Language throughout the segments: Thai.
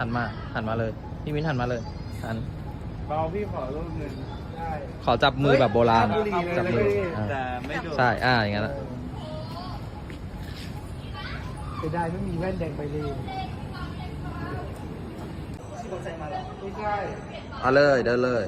หันมา หันมาเลย พี่มิ้นหันมาเลยหัน เบาพี่ขอรูปหนึ่งได้ ขอจับมือแบบโบราณเฮ้ยจับมือบุหรี่เลย อ่าแต่ไม่โดน ใช่ อ่า อย่างนั้นอะจะได้ไม่มีแว่นแดงไปเลยไม่ใช่เอาเลย เดินเลย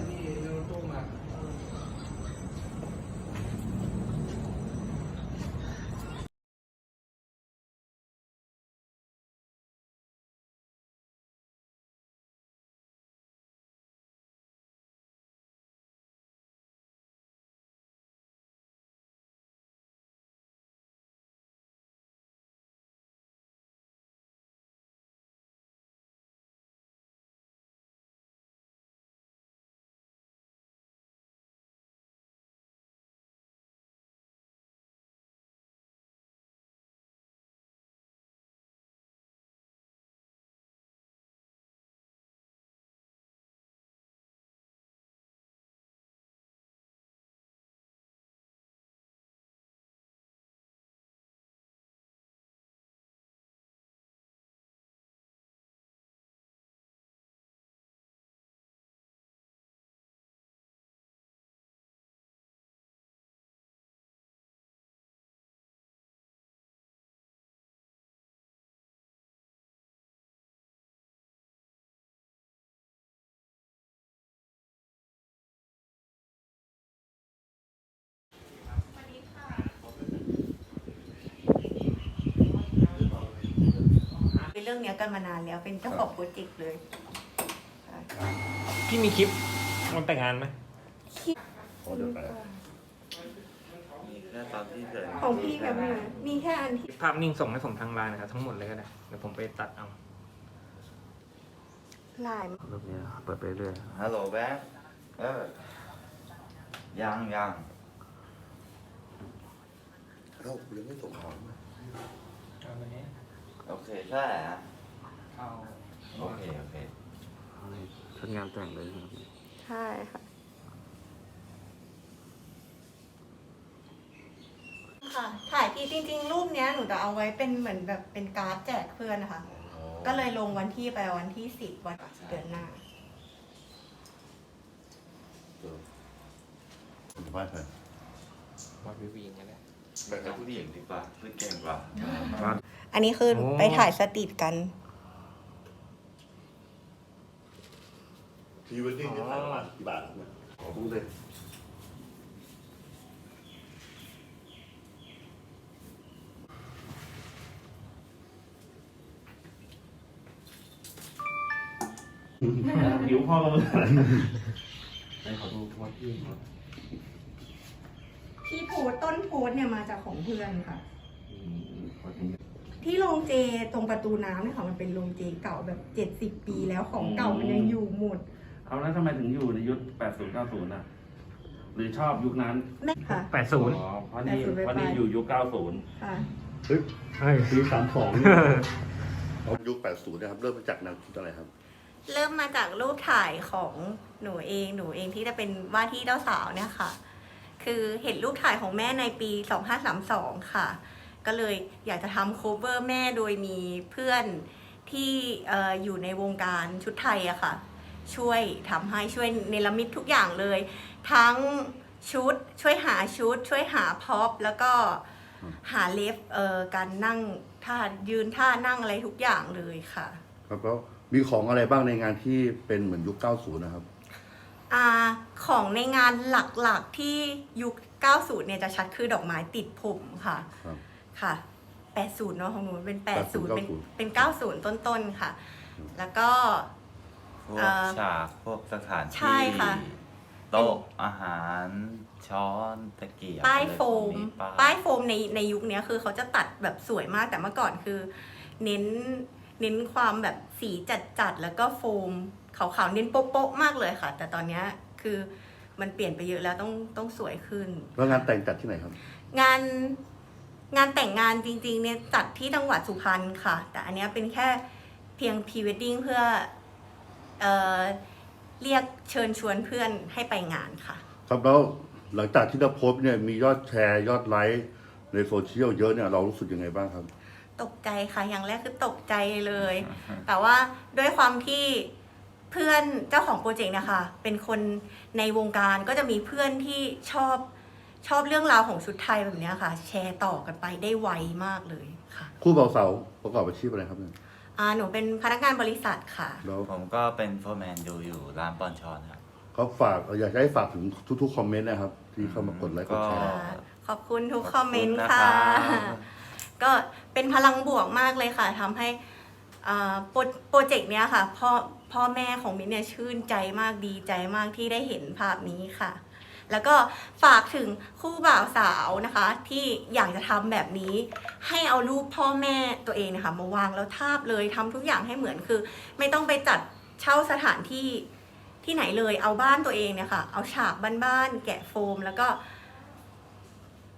เป็นเรื่องเนี้ยกันมานานแล้ว เป็นเจ้าของโปรเจกต์เลยพี่มีคลิปมันแต่งงานไหมมีแค่ตอนที่เกิดของพี่แบบนี้มีแค่อันที่ภาพนิ่งส่งให้ผมทางไลน์นะครับทั้งหมดเลยก็ได้เดี๋ยวผมไปตัดเอาลายรูปนี้เปิดไปเรื่อยฮัลโหลแบ๊กเออยังยังเอ้ายังไม่ส่งของ โอเคใช่ฮะโอเค โอเค ชุดงานแต่งเลยใช่ค่ะค่ะ ถ่ายพี่จริง ๆ รูปเนี้ยหนูจะเอาไว้เป็นเหมือนแบบเป็นการ์ดแจกเพื่อนนะคะ ก็เลยลงวันที่ไปวันที่สิบวันเดือนหน้าว่าไป วัดวิวีกันแหละ แบ่งกับผู้หญิงดีกว่าผู้เก่งกว่าอันนี้คือโอ้ไปถ่ายสตรีทกัน พรีเวดดิ้งจะถ่ายประมาณกี่บาทครับเนี่ยขอพูดเลยหิวพ่อเราเลยที่ โพสต์ต้นโพสต์เนี่ยมาจากของเพื่อนค่ะ ที่โรงเจตรงประตูน้ำเนี่ยค่ะมันเป็นโรงเจเก่าแบบเจ็ดสิบปีแล้วของเก่ามันยังอยู่หมด เอาแล้วทำไมถึงอยู่ในยุค80 90อะ หรือชอบยุคนั้นแม่ค่ะ แปดศูนย์อ๋อเพราะนี่80เพราะนี่อยู่ยุค 90 ค่ะเฮ้ย ปีสามสองยุค 80 นะครับ เริ่มมาจากแนวคิดอะไรครับ เริ่มมาจากรูปถ่ายของหนูเอง หนูเองที่จะเป็นว่าที่เจ้าสาวเนี่ยค่ะ คือเห็นรูปถ่ายของแม่ในปี 2532 ค่ะ ก็เลยอยากจะทำโคเวอร์แม่โดยมีเพื่อนที่อออยู่ในวงการชุดไทยอะค่ะ ช่วยทำให้ช่วยเนรมิตทุกอย่างเลย ทั้งชุดช่วยหาชุด ช่วยหาพ็อปแล้วก็หาเล็บเอ่อการนั่งท่ายืนท่านั่งอะไรทุกอย่างเลยค่ะ ครับแล้วมีของอะไรบ้างในงานที่เป็นเหมือนยุค 90 นะครับ อาของในงานหลักๆที่ยุค 90 เนี่ยจะชัดคือดอกไม้ติดผมค่ะ ครับ ค่ะ 80 เนาะของหนูเป็น 80 80เป็น90 เป็น 90 ต้นๆ ค่ะ แล้วก็ พวเอ่กอฉากพวกสถานใช่ที่ค่ะ โต๊ะอาหารช้อนตะเกียบป้ายอะไรโฟพวกม นี้ป้ายโฟมในในยุคเนี้ยคือเขาจะตัดแบบสวยมากแต่เมื่อก่อนคือ เน้นเน้นความแบบสีจัดๆ แล้วก็โฟม ขาวๆเน้นโป๊ะๆมากเลยค่ะ แต่ตอนเนี้ยคือมันเปลี่ยนไปเยอะแล้วต้องต้องสวยขึ้น แล้วงานแต่งจัดที่ไหนครับ งานงานแต่งงานจริงๆเนี่ยจัดที่จังหวัดสุพรรณค่ะ แต่อันเนี้ยเป็นแค่เพียงพรีเวดดิ้งเพื่อเอ่อเรียกเชิญชวนเพื่อนให้ไปงานค่ะ ครับแล้วหลังจากที่เราโพสต์เนี่ยมียอดแชร์ยอดไลค์ในโซเชียลเยอะเนี่ยเรารู้สึกยังไงบ้างครับ ตกใจค่ะอย่างแรกคือตกใจเลย แต่ว่าด้วยความที่ เพื่อนเจ้าของโปรเจกต์เนะคะ เป็นคนในวงการก็จะมีเพื่อนที่ชอบชอบเรื่องราวของชุดไทยแบบเนี้ยค่ะ แชร์ต่อกันไปได้ไวมากเลยค่ะคู่บ่าวสาวประกอบอาชีพอะไรครับเนี่ยอ่าหนูเป็นพนักงานบริษัทค่ะ แล้วผมก็เป็นโฟร์แมนดูอยู่ร้านปอนชอนครับเขาฝากอยากจะให้ฝากถึงทุกๆคอมเมนต์นะครับ ที่เข้ามากดไลค์กดแชร์ ก็ ขอบคุณทุกคอมเมนต์ขอบณค่ะรับ ก็เป็นพลังบวกมากเลยค่ะทำให้อ่าโปรโปรเจกต์เนี้ยค่ะพ่อ พ่อแม่ของมิ้นเนี่ยชื่นใจมากดีใจมากที่ได้เห็นภาพนี้ค่ะ แล้วก็ฝากถึงคู่บ่าวสาวนะคะ ที่อยากจะทำแบบนี้ ให้เอารูปพ่อแม่ตัวเองนะคะมาวางแล้วทาบเลยทำทุกอย่างให้เหมือนคือ ไม่ต้องไปจัดเช่าสถานที่ที่ไหนเลยเอาบ้านตัวเองเนี่ยค่ะเอาฉากบ้านๆแกะโฟมแล้วก็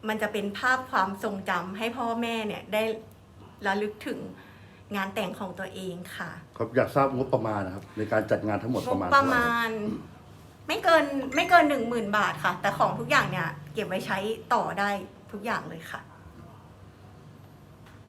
มันจะเป็นภาพความทรงจำให้พ่อแม่เนี่ยได้ระลึกถึง งานแต่งของตัวเองค่ะครับอยากทราบงบประมาณนะครับในการจัดงานทั้งหมดงประบมาณประเท่าไหร่มาณ ไม่เกินไม่เกินหนึ่งหมื่นบาทค่ะ แต่ของทุกอย่างเนี่ยเก็บไว้ใช้ต่อได้ทุกอย่างเลยค่ะ